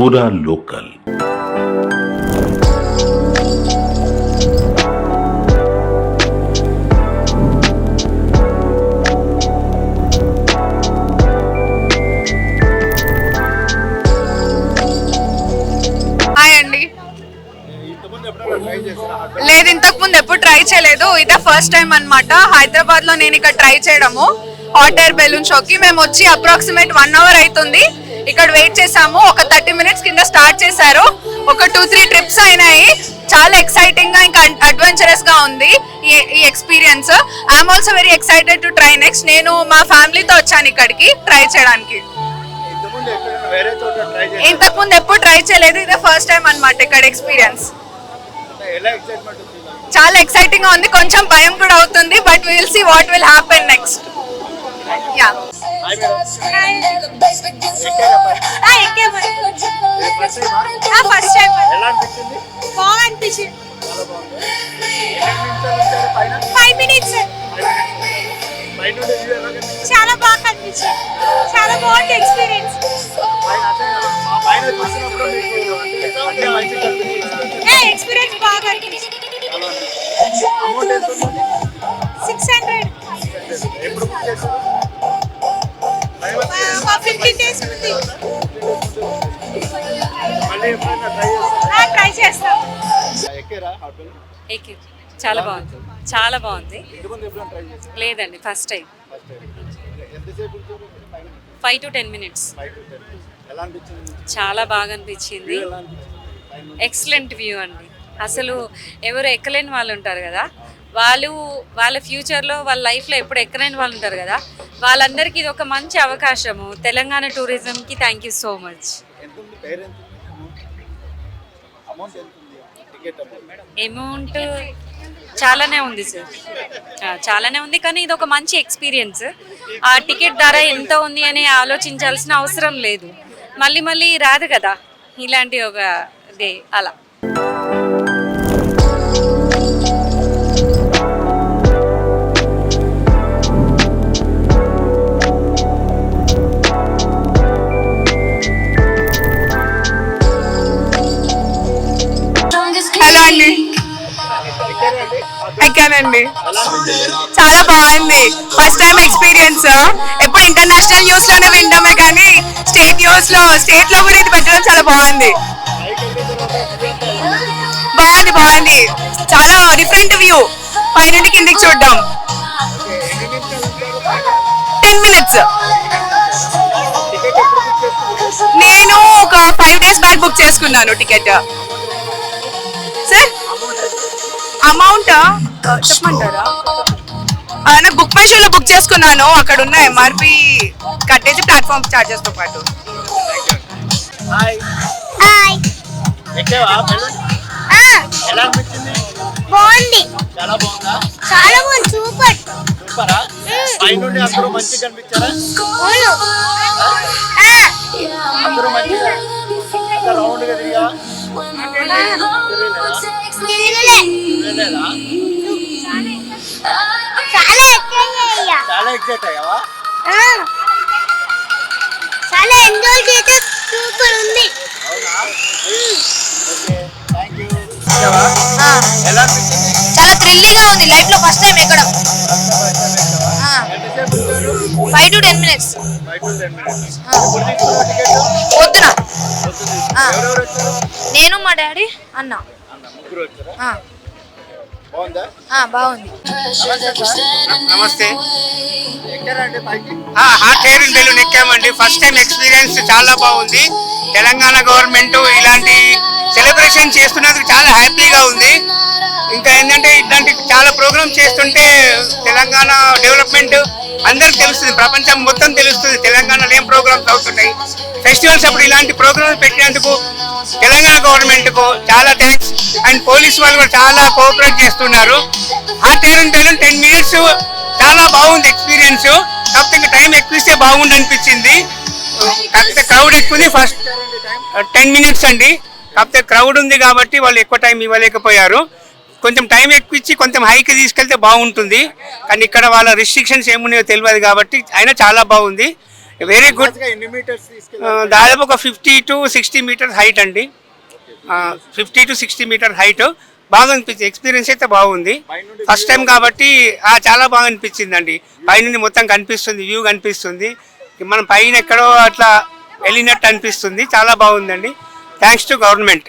పూరా లోకల్ లేదు ఇంతకు ముందు ఎప్పుడు ట్రై చేయలేదు. ఇదే ఫస్ట్ టైం అనమాట హైదరాబాద్లో నేను ఇక్కడ ట్రై చేయడము. హాట్ ఎయిర్ బెలూన్ షోకి మేము వచ్చి అప్రాక్సిమేట్ వన్ అవర్ అవుతుంది. ఇక్కడ వెయిట్ చేసాము ఒక థర్టీ మినిట్స్ కింద స్టార్ట్ చేశారు. ఒక టూ త్రీ ట్రిప్స్ అయినాయి. చాలా ఎక్సైటింగ్గా ఇంకా అడ్వెంచరస్గా ఉంది ఈ experience I'm also very excited to try next నేను మా ఫ్యామిలీతో వచ్చాను ఇక్కడికి ట్రై చేయడానికి. ఇంతకు ముందు ఎప్పుడు ట్రై చేయలేదు. ఇదే ఫస్ట్ టైం అనమాట ఇక్కడ ఎక్స్పీరియన్స్ చాలా ఎక్సైటింగ్గా ఉంది. కొంచెం భయం కూడా అవుతుంది but will see what will happen next yeah first time బాగా అనిపించింది. ఫైవ్ మినిట్స్ చాలా బాగా చాలా బాగుంది ఎక్స్పీరియన్స్ ఎక్స్పీరియన్స్ బాగా అనిపించింది ఫిఫ్టీన్ డేస్ ఉంది. ట్రై చేస్తారా చేస్తాం. ఎక్కి చాలా బాగుంది. చాలా బాగుంది. లేదండి first time five to ten minutes చాలా బాగా అనిపించింది. ఎక్సలెంట్ వ్యూ అండి. అసలు ఎవరు ఎక్కలేని వాళ్ళు ఉంటారు కదా. వాళ్ళు వాళ్ళ ఫ్యూచర్లో వాళ్ళ లైఫ్లో ఎప్పుడు ఎక్కలేని వాళ్ళు ఉంటారు కదా వాళ్ళందరికీ ఇది ఒక మంచి అవకాశము. Telangana టూరిజంకి thank you so much amount చాలానే ఉంది సార్ చాలానే ఉంది కానీ ఇది ఒక మంచి ఎక్స్పీరియన్స్ ఆ టికెట్ ధర ఎంత ఉంది అని ఆలోచించాల్సిన అవసరం లేదు. మళ్ళీ మళ్ళీ రాదు కదా ఇలాంటి ఒక డే అలా. ఎక్కానండి చాలా బాగుంది. ఫస్ట్ టైం ఎక్స్పీరియన్స్ ఎప్పుడు ఇంటర్నేషనల్ న్యూస్లోనే వింటామే కానీ స్టేట్ న్యూస్లో స్టేట్లో కూడా ఇది పెట్టడం చాలా బాగుంది. బాగుంది బాగుంది. చాలా డిఫరెంట్ వ్యూ పైన కిందికి చూడడం. టెన్ మినిట్స్ నేను ఒక ఫైవ్ డేస్ బ్యాక్ బుక్ చేసుకున్నాను టికెట్ అమౌంట్ చెప్పమంటారా? నాకు బుక్ మై షోలో బుక్ చేసుకున్నాను. అక్కడ ఉన్న ఎంఆర్పి కట్టేసి ప్లాట్ఫామ్ చార్జెస్తో పాటు. బాగుంది. చాలా బాగుందా? చాలా బాగుంది. సూపర్. సూపరా? పై నుండి అందరూ మంచిగా కనిపించారా? అందరూ మంచిగా రౌండ్గా తిరిగా? తిరగలేదా చాలా ఎక్సైట్ అయ్యావా చాలా ఎంజాయ్ చేస్తే సూపర్ ఉంది. చాలా థ్రిల్లింగ్ ఉంది లైఫ్లో ఫస్ట్ టైం ఎక్కడం. ఫైవ్ టు టెన్ మినిట్స్ పొద్దున. నేను మా డాడీ అన్న. అన్న ముగ్గురు వచ్చారా? బాగుందా? బాగుంది. నమస్తే. హాట్ ఎయిర్ బెలూన్ ఎక్కామండి. ఫస్ట్ టైం ఎక్స్పీరియన్స్ చాలా బాగుంది. తెలంగాణ గవర్నమెంట్ ఇలాంటి సెలబ్రేషన్ చేస్తున్నందుకు చాలా హ్యాపీగా ఉంది. ఇంకా ఏంటంటే ఇట్లాంటి చాలా ప్రోగ్రామ్ చేస్తుంటే తెలంగాణ డెవలప్మెంట్ అందరికి తెలుస్తుంది. ప్రపంచం మొత్తం తెలుస్తుంది. తెలంగాణలో ఏం ప్రోగ్రామ్స్ అవుతున్నాయి. ఫెస్టివల్స్ అప్పుడు ఇలాంటి ప్రోగ్రామ్స్ పెట్టినందుకు తెలంగాణ గవర్నమెంట్కు చాలా అండ్ పోలీస్ వాళ్ళు కూడా చాలా కోఆపరేట్ చేస్తున్నారు. Hot air balloon ten minutes చాలా బాగుంది ఎక్స్పీరియన్స్ కాకపోతే ఇంకా టైం ఎక్కువ ఇస్తే బాగుంది అనిపించింది. కాకపోతే క్రౌడ్ ఎక్కువ ఉంది ఫస్ట్ టెన్ మినిట్స్ అండి. కాకపోతే క్రౌడ్ ఉంది కాబట్టి వాళ్ళు ఎక్కువ టైం ఇవ్వలేకపోయారు. కొంచెం టైం ఎక్కువ ఇచ్చి కొంచెం హైకి తీసుకెళ్తే బాగుంటుంది. కానీ ఇక్కడ వాళ్ళ రిస్ట్రిక్షన్స్ ఏమున్నాయో తెలియదు కాబట్టి అయినా చాలా బాగుంది. వెరీ గుడ్ ఆ, దాదాపు ఒక fifty to sixty meters height అండి. Fifty to sixty meter height బాగా అనిపించింది. ఎక్స్పీరియన్స్ అయితే బాగుంది. ఫస్ట్ టైం కాబట్టి చాలా బాగా అనిపించింది అండి పైనుండి మొత్తం కనిపిస్తుంది వ్యూ కనిపిస్తుంది. మనం పైన ఎక్కడో అట్లా వెళ్ళినట్టు అనిపిస్తుంది. చాలా బాగుందండి. Thanks to government